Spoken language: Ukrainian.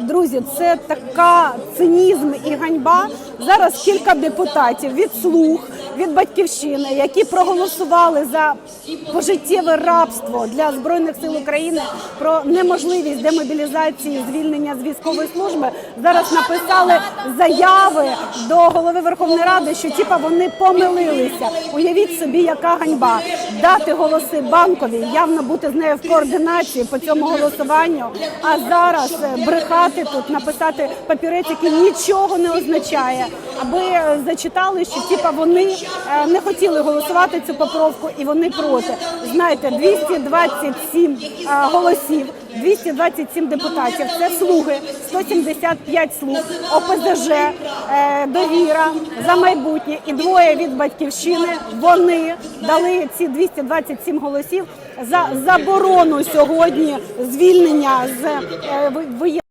Друзі, це така цинізм і ганьба. Зараз кілька депутатів від слуг, від батьківщини, які проголосували за пожиттєве рабство для збройних сил України про неможливість демобілізації, звільнення з військової служби. Зараз написали заяви до голови Верховної Ради, що типа вони помилилися. Уявіть собі, яка ганьба дати голоси банкові, явно бути з нею в координації по цьому голосуванню. А зараз е, брехати тут, написати папірець, який нічого не означає, аби е, зачитали, що типа вони не хотіли голосувати цю поправку і вони проти. Знаєте, 227 е, голосів. 227 депутатів. Це слуги, 175 слуг, ОПЗЖ, е, довіра за майбутнє і двоє від батьківщини. Вони дали ці 227 голосів за заборону сьогодні звільнення з е, воєнного